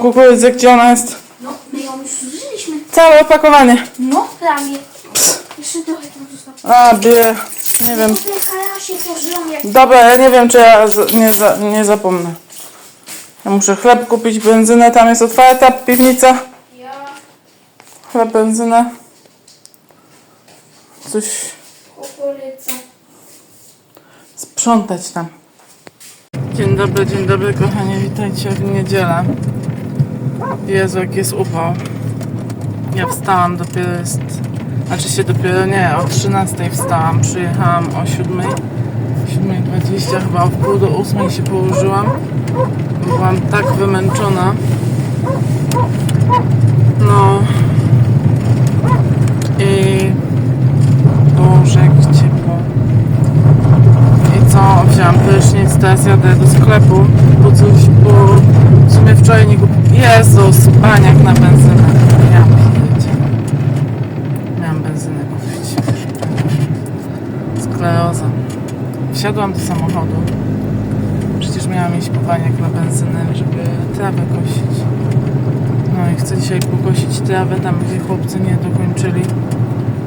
Kukurydzę, gdzie ona jest? No, my ją już zużyliśmy. Całe opakowanie. No, prawie. Jeszcze trochę tam zostało. A, bie. Nie wiem. Pożyją jak... Dobra, ja nie wiem, czy ja z- nie, za, nie zapomnę. Ja muszę chleb kupić, benzynę, tam jest otwarta piwnica. Ja... Chleb, benzynę. Coś Kukurydza. sprzątać tam. Dzień dobry, dzień dobry kochani, witajcie w niedzielę. Jezu, jak jest upał. Ja wstałam, dopiero jest... Znaczy się dopiero nie, o 13 wstałam, przyjechałam o 7. 7.20, chyba o pół do 8 się położyłam. Byłam tak wymęczona. No. I... Boże, jak ciepło. I co? Wziąłam prysznic, teraz jadę do sklepu po coś, bo w sumie wczoraj nie kupiłam. Jezus, baniak na benzynę. Ja pierdzie. Miałam benzynę kupić. Skleroza. Wsiadłam do samochodu. Przecież miałam iść po baniak na benzynę, żeby trawę kosić. No i chcę dzisiaj pokosić trawę tam, gdzie chłopcy nie dokończyli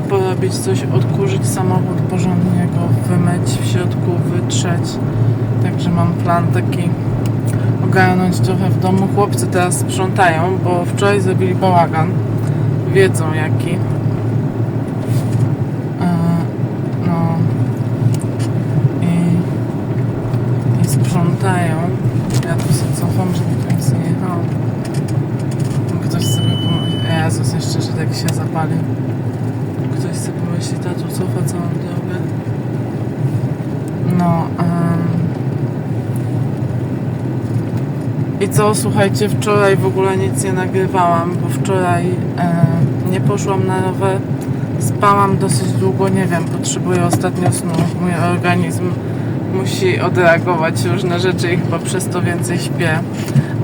porobić coś, odkurzyć samochód, porządnie go wymyć w środku, wytrzeć. Także mam plan taki ogarnąć trochę w domu. Chłopcy teraz sprzątają, bo wczoraj zrobili bałagan. Wiedzą jaki. E, No. I, I sprzątają. Ja tu się cofam, żeby tu nic nie jechało. Ktoś sobie pomyśli, Jezus, jeszcze, że tak się zapali. Ktoś sobie pomyśli, tatu cofa całą drogę. No, em. I co, słuchajcie, wczoraj w ogóle nic nie nagrywałam, bo wczoraj e, nie poszłam na rower. Spałam dosyć długo, nie wiem, potrzebuję ostatnio snu. Mój organizm musi odreagować różne rzeczy i chyba przez to więcej śpię.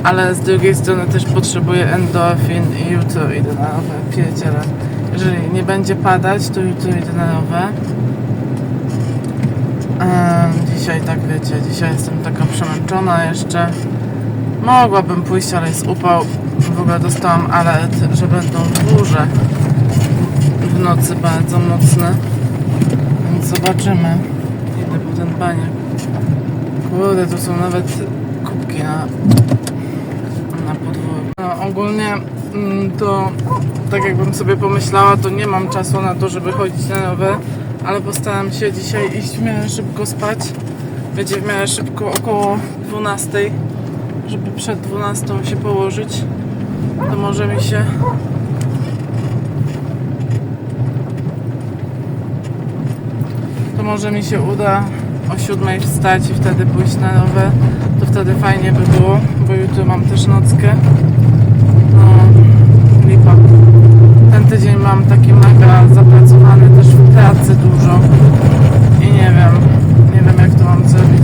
Ale z drugiej strony też potrzebuję endorfin i jutro idę na rower, pierdzielę. Jeżeli nie będzie padać, to jutro idę na rower. Em, dzisiaj tak wiecie, dzisiaj jestem taka przemęczona jeszcze. Mogłabym pójść, ale jest upał. W ogóle dostałam alert, że będą burze w nocy bardzo mocne. Więc zobaczymy. Idę po ten baniak. Kurde, tu są nawet kubki na, na podwórku. No, ogólnie mm, to tak jakbym sobie pomyślała, to nie mam czasu na to, żeby chodzić na rower, ale postaram się dzisiaj iść w miarę szybko spać. Będzie w miarę szybko około 12, żeby przed 12 się położyć. To może mi się to może mi się uda o 7 wstać i wtedy pójść na rower. To wtedy fajnie by było, bo jutro mam też nockę. No, lipa. Ten tydzień mam taki mega zapracowany też w pracy dużo. I nie wiem, nie wiem jak to mam zrobić,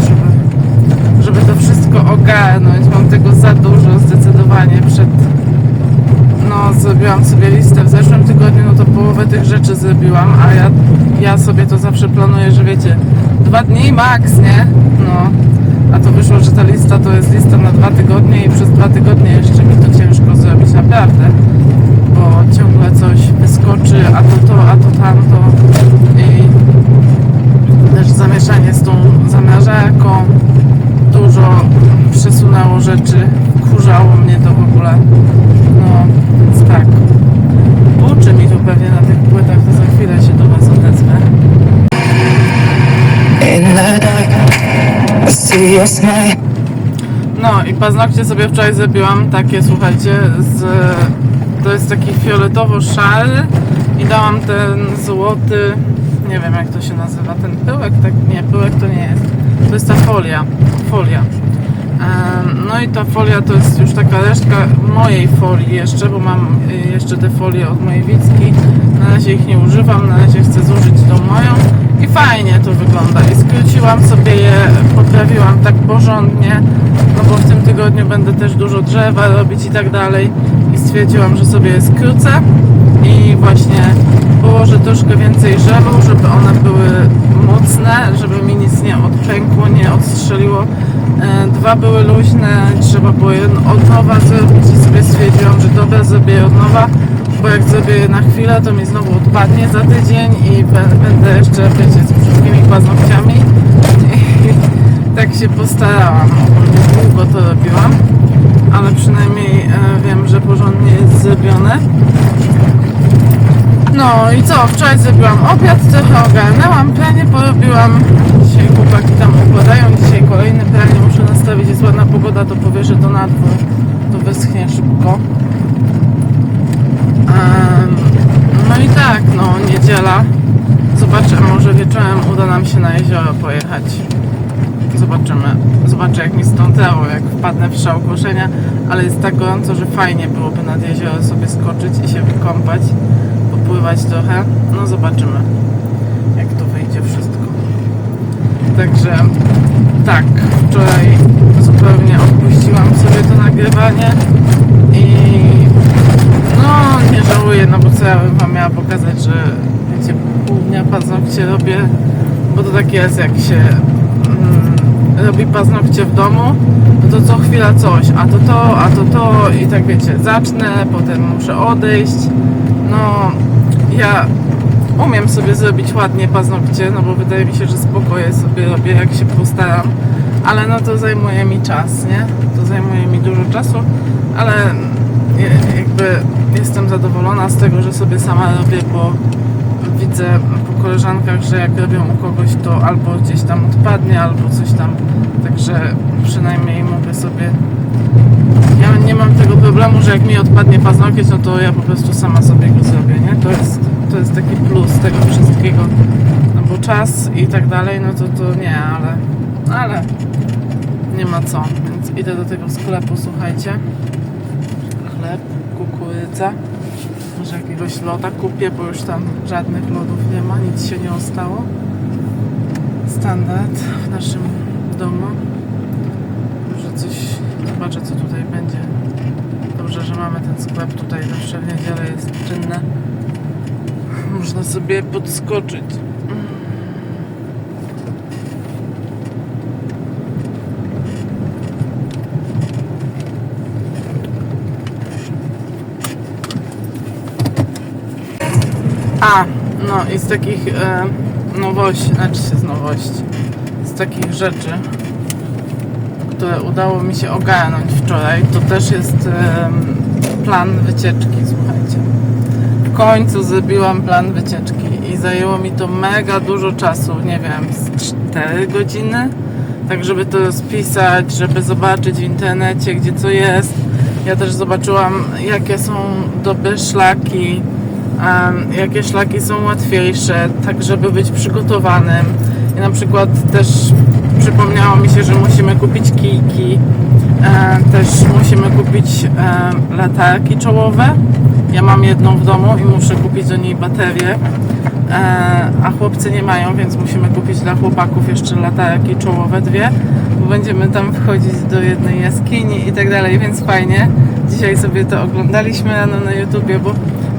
wszystko ogarnąć. Mam tego za dużo zdecydowanie przed... No, zrobiłam sobie listę w zeszłym tygodniu, no to połowę tych rzeczy zrobiłam, a ja, ja sobie to zawsze planuję, że wiecie, dwa dni max, nie? No, a to wyszło, że ta lista to jest lista na dwa tygodnie i przez dwa tygodnie jeszcze mi to ciężko zrobić, naprawdę. Bo ciągle coś wyskoczy, a to to, a to tamto. I też zamieszanie z tą zamrażarką. Dużo przesunęło rzeczy, kurzało mnie to w ogóle. No, więc tak. Buczy mi tu pewnie na tych płytach, to za chwilę się do Was odezwę. No i paznokcie sobie wczoraj zrobiłam takie, słuchajcie, z, to jest taki fioletowo-szary i dałam ten złoty, nie wiem jak to się nazywa, ten pyłek, tak, nie, pyłek to nie jest, to jest ta folia, folia. No i ta folia to jest już taka resztka mojej folii jeszcze, bo mam y, jeszcze te folie od mojej Wicki. Na razie ich nie używam, na razie chcę zużyć tą moją i fajnie to wygląda. I skróciłam sobie je, poprawiłam tak porządnie, no bo w tym tygodniu będę też dużo drzewa robić i tak dalej. I stwierdziłam, że sobie je skrócę i właśnie położę troszkę więcej żelu, żeby one były mocne, żeby mi nic nie odpękło, nie odstrzeliło. E, Dwa były luźne, trzeba było od nowa zrobić i sobie stwierdziłam, że dobra, zrobię od nowa, bo jak zrobię na chwilę, to mi znowu odpadnie za tydzień i bę- będę jeszcze, wiecie, z brzydkimi paznokciami. I tak się postarałam. Długo to robiłam, ale przynajmniej e, wiem, że porządnie jest zrobione. No i co? Wczoraj zrobiłam obiad, trochę ogarnęłam, pranie porobiłam. Dzisiaj chłopaki tam układają, dzisiaj kolejne pranie muszę nastawić. Jest ładna pogoda, to powierzę to na dwór. To wyschnie szybko. No i tak, no niedziela. Zobaczę, może wieczorem uda nam się na jezioro pojechać. Zobaczymy. Zobaczę jak mi stątało, jak wpadnę w szał ale jest tak gorąco, że fajnie byłoby nad jezioro sobie skoczyć i się wykąpać, popływać trochę. No zobaczymy, jak to wyjdzie wszystko. Także tak, wczoraj zupełnie odpuściłam sobie to nagrywanie i no nie żałuję, no bo co ja bym wam miała pokazać, że wiecie, pół dnia paznokcie robię, bo to tak jest, jak się mm, robi paznokcie w domu, no to co chwila coś, a to to, a to to i tak wiecie, zacznę, potem muszę odejść, no ja umiem sobie zrobić ładnie paznokcie, no bo wydaje mi się, że spokojnie sobie robię, jak się postaram, ale no to zajmuje mi czas, nie? To zajmuje mi dużo czasu, ale jakby jestem zadowolona z tego, że sobie sama robię, bo widzę koleżankach, że jak robią u kogoś, to albo gdzieś tam odpadnie, albo coś tam, także przynajmniej mogę sobie ja nie mam tego problemu, że jak mi odpadnie paznokieć, no to ja po prostu sama sobie go zrobię, nie? To jest, to jest taki plus tego wszystkiego. No bo czas i tak dalej, no to to nie, ale, ale nie ma co. Więc idę do tego sklepu, słuchajcie. Chleb, kukurydza. Może jakiegoś loda kupię, bo już tam żadnych lodów nie ma, nic się nie ostało. Standard w naszym domu. Może coś zobaczę co tutaj będzie. Dobrze, że mamy ten sklep tutaj zawsze w niedzielę jest czynne. Można sobie podskoczyć. A, no i z takich e, nowości, znaczy z nowości, z takich rzeczy, które udało mi się ogarnąć wczoraj, to też jest em, plan wycieczki, słuchajcie. W końcu zrobiłam plan wycieczki i zajęło mi to mega dużo czasu, nie wiem, z 4 godziny, tak żeby to rozpisać, żeby zobaczyć w internecie, gdzie co jest. Ja też zobaczyłam, jakie są dobre szlaki, jakie szlaki są łatwiejsze, tak żeby być przygotowanym. I na przykład też przypomniało mi się, że musimy kupić kijki, też musimy kupić latarki czołowe. Ja mam jedną w domu i muszę kupić do niej baterię, a chłopcy nie mają, więc musimy kupić dla chłopaków jeszcze latarki czołowe dwie, bo będziemy tam wchodzić do jednej jaskini i tak dalej, więc fajnie. Dzisiaj sobie to oglądaliśmy rano na YouTubie, bo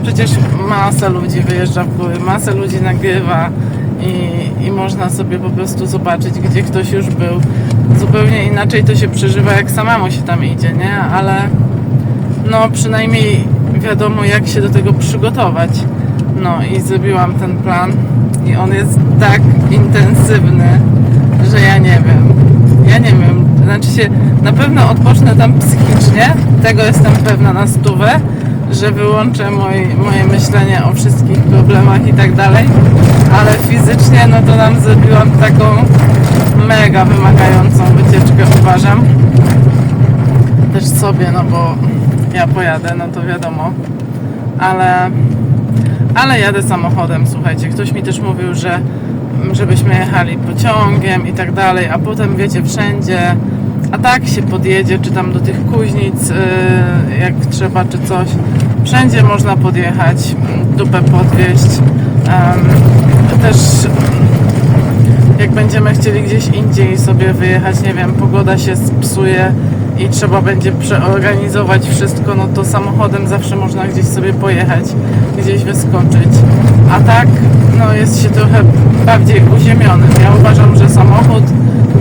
przecież masa ludzi wyjeżdża w góry, masa ludzi nagrywa i, i można sobie po prostu zobaczyć, gdzie ktoś już był. Zupełnie inaczej to się przeżywa, jak samemu się tam idzie, nie? Ale no przynajmniej wiadomo, jak się do tego przygotować. No i zrobiłam ten plan i on jest tak intensywny, że ja nie wiem. Ja nie wiem, znaczy się na pewno odpocznę tam psychicznie, tego jestem pewna na stówę, że wyłączę moje, myślenie o wszystkich problemach i tak dalej, ale fizycznie no to nam zrobiłam taką mega wymagającą wycieczkę uważam. Też sobie, no bo ja pojadę, no to wiadomo, ale ale jadę samochodem, słuchajcie. Ktoś mi też mówił, że żebyśmy jechali pociągiem i tak dalej, a potem wiecie, wszędzie, a tak się podjedzie, czy tam do tych kuźnic, yy, jak trzeba, czy coś. Wszędzie można podjechać, dupę podwieźć. Też jak będziemy chcieli gdzieś indziej sobie wyjechać, nie wiem, pogoda się psuje i trzeba będzie przeorganizować wszystko, no to samochodem zawsze można gdzieś sobie pojechać, gdzieś wyskoczyć. A tak, no jest się trochę bardziej uziemionym. Ja uważam, że samochód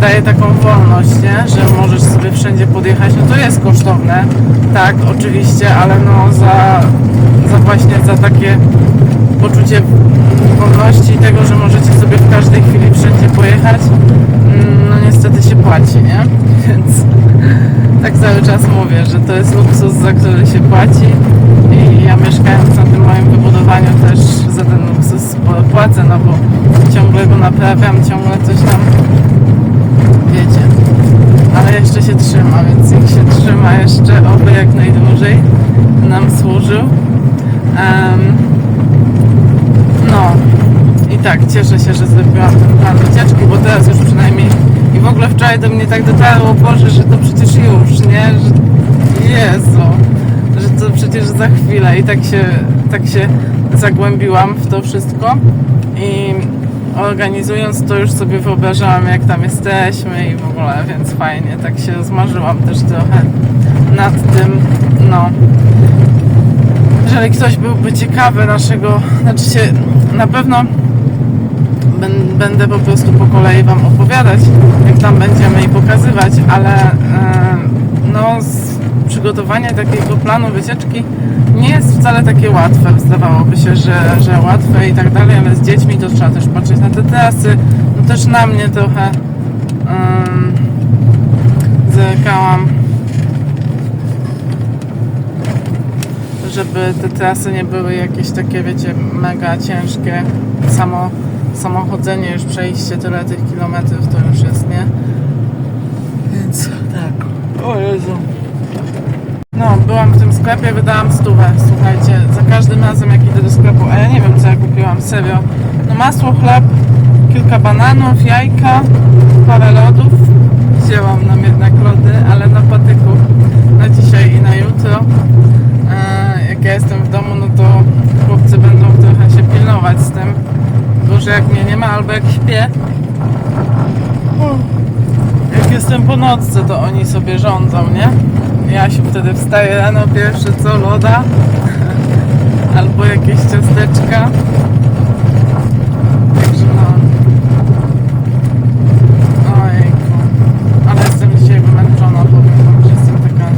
daje taką wolność, nie? że możesz sobie wszędzie podjechać. No to jest kosztowne, tak, oczywiście, ale no za, za właśnie za takie poczucie wolności i tego, że możecie sobie w każdej chwili wszędzie pojechać, mm, no niestety się płaci, nie? Więc tak cały czas mówię, że to jest luksus, za który się płaci i ja mieszkając na tym moim wybudowaniu też za ten luksus płacę, no bo ciągle go naprawiam, ciągle coś tam. Ale jeszcze się trzyma, więc niech się trzyma jeszcze, oby jak najdłużej nam służył. Em, no i tak, cieszę się, że zrobiłam ten plan wycieczki, bo teraz już przynajmniej i w ogóle wczoraj do mnie tak dotarło, Boże, że to przecież już, nie? Że, Jezu, że to przecież za chwilę i tak się, tak się zagłębiłam w to wszystko i organizując to już sobie wyobrażałam jak tam jesteśmy i w ogóle, więc fajnie, tak się zmarzyłam też trochę nad tym, no. Jeżeli ktoś byłby ciekawy naszego, znaczy się na pewno będę po prostu po kolei Wam opowiadać, jak tam będziemy i pokazywać, ale e, no przygotowanie takiego planu wycieczki nie jest wcale takie łatwe. Zdawałoby się, że, że łatwe i tak dalej, ale z dziećmi to trzeba też patrzeć na te trasy. No też na mnie trochę um, zerkałam żeby te trasy nie były jakieś takie, wiecie, mega ciężkie. Samo samochodzenie, już przejście tyle tych kilometrów to już jest, nie? Więc tak. O Jezu. No, byłam w tym sklepie, wydałam stówę, słuchajcie, za każdym razem jak idę do sklepu, a ja nie wiem co ja kupiłam, serio. No masło, chleb, kilka bananów, jajka, parę lodów. Wzięłam nam jednak lody, ale na patyku na dzisiaj i na jutro. E, jak ja jestem w domu, no to chłopcy będą trochę się pilnować z tym, bo że jak mnie nie ma albo jak śpię, jak jestem po nocce, to oni sobie rządzą, nie? Ja się wtedy wstaję rano pierwsze co loda albo jakieś ciasteczka. Także no. Ojejku. Ale jestem dzisiaj wymęczona, powiem wam, że jestem taka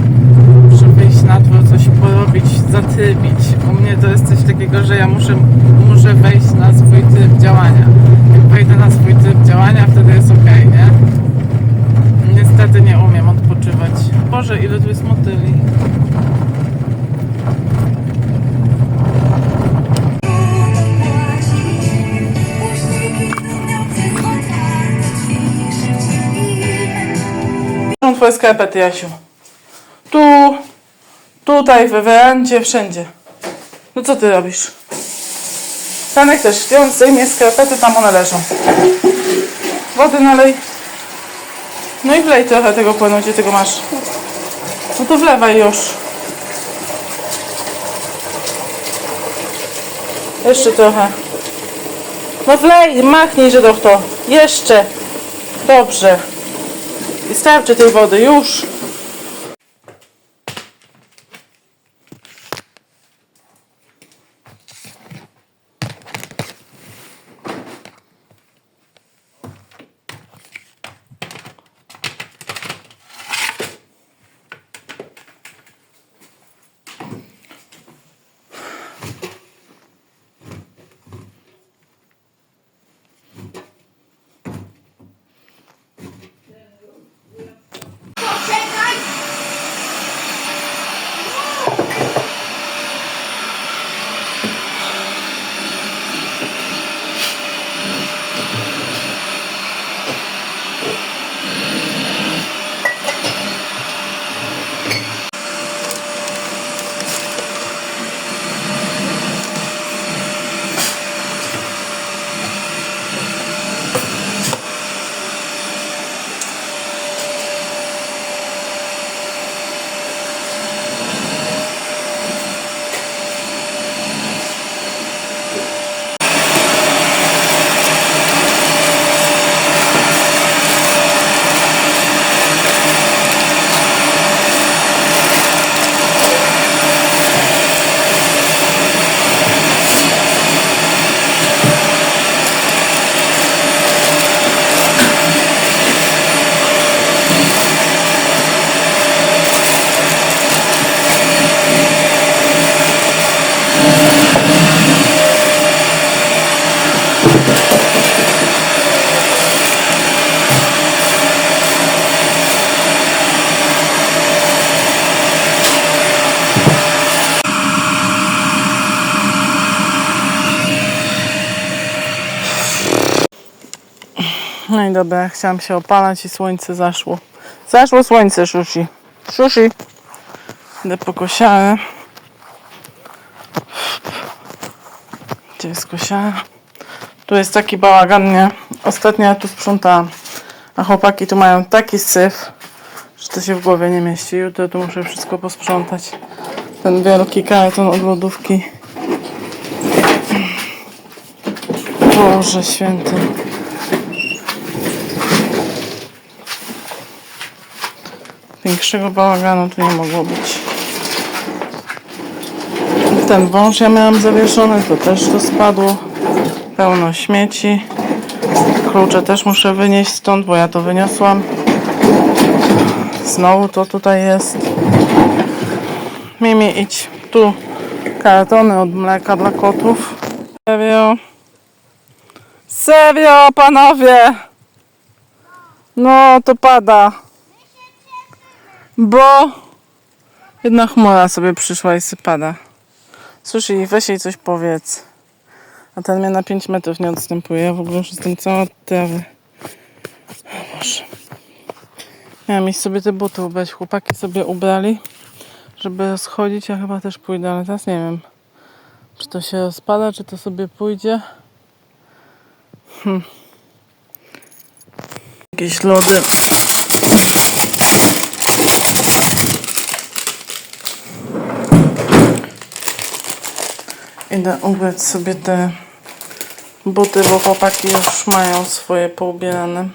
muszę wyjść na dwór, coś porobić, zatrybić. U mnie to jest coś takiego, że ja muszę, muszę wejść na swój tryb działania. Jak wejdę na swój tryb działania, wtedy jest ok, nie? Niestety nie umiem odpoczywać. Boże, ile tu jest motyli. Są twoje skarpety, Jasiu. Tu, tutaj, we werandzie, wszędzie. No co ty robisz? Franek też, on zdejmie skarpety, tam one leżą. Wody nalej. No i wlej trochę tego płynu, gdzie tego masz. No to wlewaj już. Jeszcze trochę. No wlej, machnij, że to. Jeszcze. Dobrze. I tej wody, już. Dobra, chciałam się opalać i słońce zaszło. Zaszło słońce, Szusi. Szusi. Idę po. Gdzie jest kosiara? Tu jest taki bałagan, nie? Ostatnio ja tu sprzątałam. A chłopaki tu mają taki syf, że to się w głowie nie mieści. Jutro tu muszę wszystko posprzątać. Ten wielki karton od lodówki. Boże święty. Większego bałaganu tu nie mogło być. Ten wąż ja miałam zawieszony, to też to spadło. Pełno śmieci. Klucze też muszę wynieść stąd, bo ja to wyniosłam. Znowu to tutaj jest. Mimi, idź tu. Kartony od mleka dla kotów. Serio. Serio, panowie. No, to pada. Bo jedna chmura sobie przyszła i sypada. Słyszy, weź jej coś powiedz. A ten mnie na 5 metrów nie odstępuje. Ja w ogóle już jestem cała od trawy. Boże. Miałam iść sobie te buty ubrać. Chłopaki sobie ubrali, żeby schodzić. Ja chyba też pójdę, ale teraz nie wiem. Czy to się rozpada, czy to sobie pójdzie. Hmm. Jakieś lody. Idę ubrać sobie te buty, bo chłopaki już mają swoje poubierane.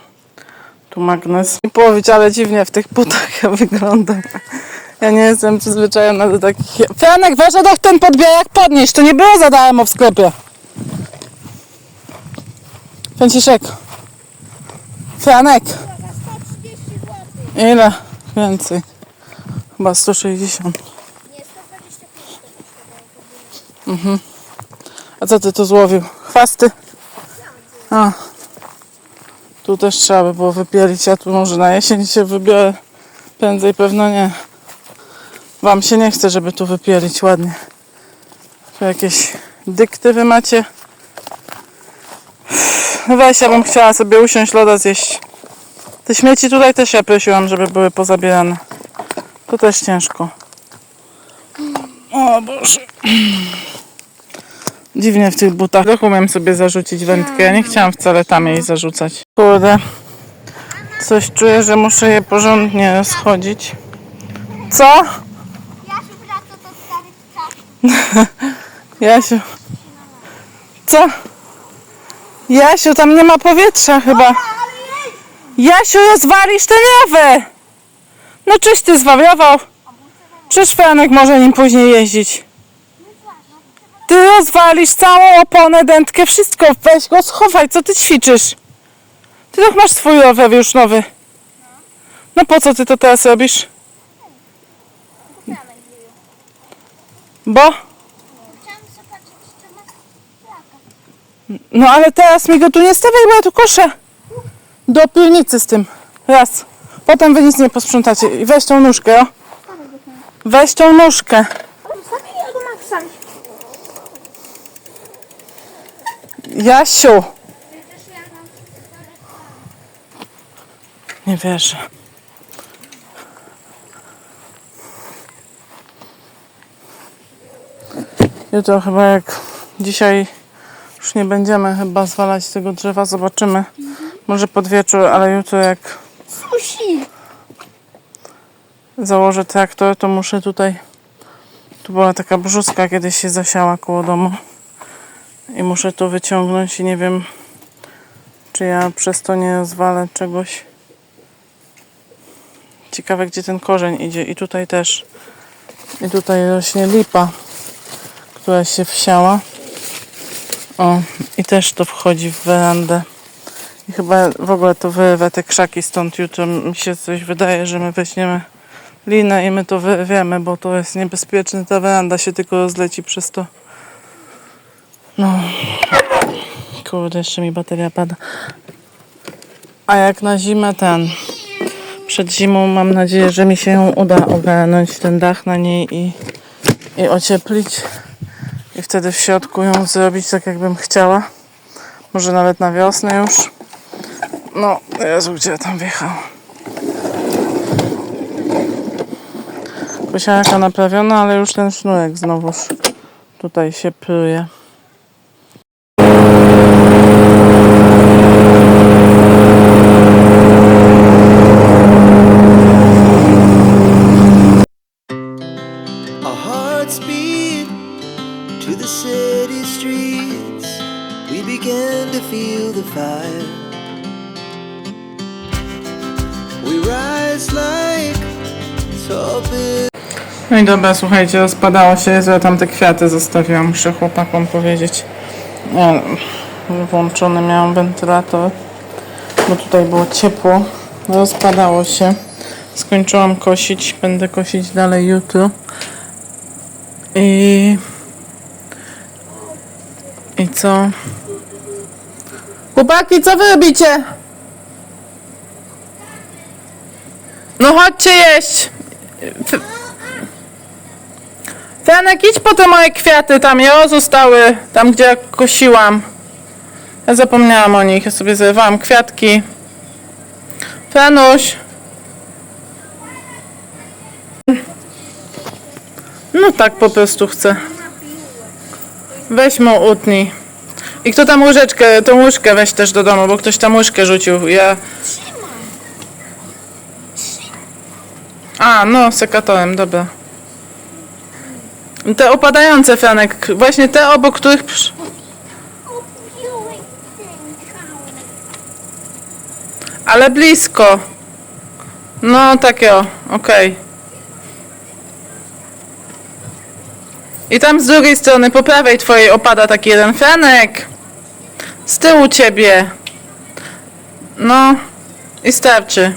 Tu magnes. I połowić, ale dziwnie w tych butach ja wyglądam. Ja nie jestem przyzwyczajona do takich... Franek, weź do ten podbierak podnieść, to nie było za darmo w sklepie. Franciszek. Franek. Ile? Więcej. Chyba 160. A co ty tu złowił? Chwasty? A. Tu też trzeba by było wypielić, a tu może na jesień się wybiorę. Prędzej pewno nie. Wam się nie chce, żeby tu wypielić ładnie. Tu jakieś dykty wy macie. No Weź, ja bym chciała sobie usiąść, loda zjeść. Te śmieci tutaj też ja prosiłam, żeby były pozabierane. To też ciężko. O Boże. Dziwnie w tych butach. Trochę umiem sobie zarzucić wędkę. Ja nie chciałam wcale tam jej zarzucać. Kurde. Coś czuję, że muszę je porządnie rozchodzić. Co? Ja się wracam do starych czasów. Jasiu. Co? Jasiu, tam nie ma powietrza chyba. Jasiu, rozwalisz tę lawę. No czyś ty zwariował. Czyż Franek może nim później jeździć? Ty rozwalisz całą oponę, dętkę, wszystko. Weź go, schowaj, co ty ćwiczysz? Ty toch masz swój rower już nowy. No po co ty to teraz robisz? Bo? No ale teraz mi go tu nie stawiaj, bo ja tu koszę. Do piwnicy z tym. Raz. Potem wy nic nie posprzątacie. I weź tą nóżkę, o. Weź tą nóżkę. Jasiu. Nie wierzę. Jutro chyba jak dzisiaj już nie będziemy chyba zwalać tego drzewa, zobaczymy. Może pod wieczór, ale jutro jak Susi. założę traktor, to muszę tutaj. Tu była taka brzuska, kiedyś się zasiała koło domu. I muszę to wyciągnąć i nie wiem, czy ja przez to nie zwalę czegoś. Ciekawe, gdzie ten korzeń idzie. I tutaj też. I tutaj rośnie lipa, która się wsiała. O, i też to wchodzi w werandę. I chyba w ogóle to wyrwę te krzaki stąd jutro. Mi się coś wydaje, że my weźmiemy linę i my to wyrwiemy, bo to jest niebezpieczne. Ta weranda się tylko rozleci przez to. No. Kurde, jeszcze mi bateria pada. A jak na zimę ten. Przed zimą mam nadzieję, że mi się uda ogarnąć ten dach na niej i, i ocieplić. I wtedy w środku ją zrobić tak, jakbym chciała. Może nawet na wiosnę już. No, Jezu, gdzie tam wjechał? Posiarka naprawiona, ale już ten sznurek znowuż tutaj się pruje. Feel the fire. We rise like tall. No i dobra, słuchajcie, rozpadało się, ja tam te kwiaty zostawiłam, muszę chłopakom powiedzieć. Nie, włączony miałam wentylator, bo tutaj było ciepło, rozpadało się. Skończyłam kosić, będę kosić dalej jutro. I... I co? Chłopaki, co wy robicie? No chodźcie jeść! Franek, idź po te moje kwiaty tam, jo, zostały tam, gdzie ja kosiłam. Ja zapomniałam o nich, ja sobie zerwałam kwiatki. Franuś. No tak po prostu chcę. Weź mu utnij. I kto tam łyżeczkę, tą łyżkę weź też do domu, bo ktoś tam łyżkę rzucił. Ja... A, no, sekatorem, dobra. Te opadające, Franek. Właśnie te, obok których... Ale blisko. No, takie o. Okej. I tam z drugiej strony, po prawej twojej opada taki jeden Franek. Z tyłu ciebie. No. I starczy.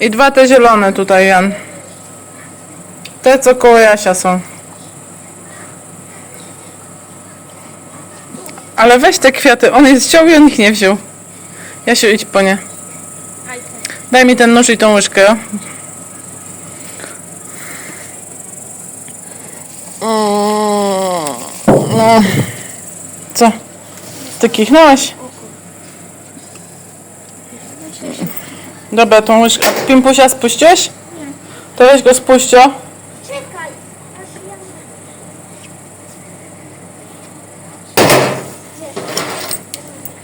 I dwa te zielone tutaj, Jan. Te, co koło Jasia są. Ale weź te kwiaty. On je wziął i on ich nie wziął. Jasiu, idź po nie. Daj mi ten nóż i tą łyżkę. No. Co? Ty kichnąłeś? Dobra, tą łyżkę. Pimpusia spuściłeś? To weź go spuść. Czekaj.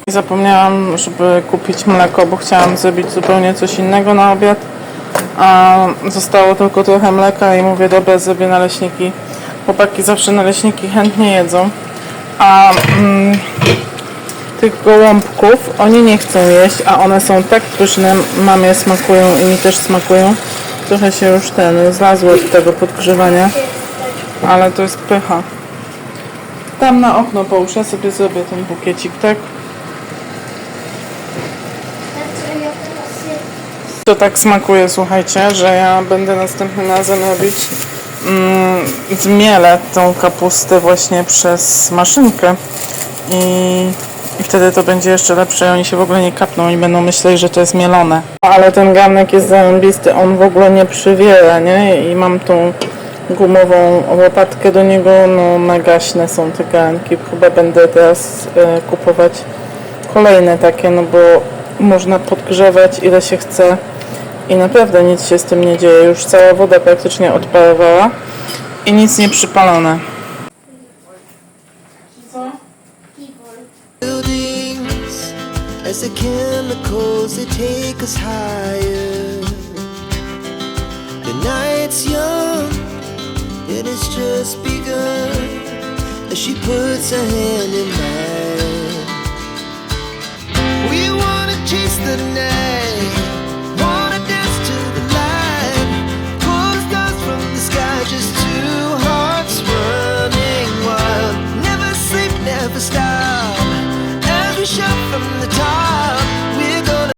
Zapomniałam, żeby kupić mleko, bo chciałam zrobić zupełnie coś innego na obiad. A zostało tylko trochę mleka i mówię, dobra, zrobię naleśniki. Chłopaki zawsze naleśniki chętnie jedzą. A mm, tych gołąbków oni nie chcą jeść, a one są tak pyszne, mamie smakują i mi też smakują. Trochę się już ten zlazło od tego podgrzewania, ale to jest pycha. Tam na okno połóż, ja sobie zrobię ten bukiecik, tak? To tak smakuje, słuchajcie, że ja będę następnym razem robić mm, zmielę tą kapustę właśnie przez maszynkę i, i wtedy to będzie jeszcze lepsze oni się w ogóle nie kapną i będą myśleć, że to jest mielone. Ale ten garnek jest zarąbisty, on w ogóle nie przywiera, nie? I mam tą gumową łopatkę do niego, no nagaśne są te garnki. Chyba będę teraz e, kupować kolejne takie, no bo można podgrzewać ile się chce i naprawdę nic się z tym nie dzieje. Już cała woda praktycznie odparowała i nic nie przypalone. Co? buildings as the chemicals they take us higher. The night's young, it has just begun as she puts her hand in mine.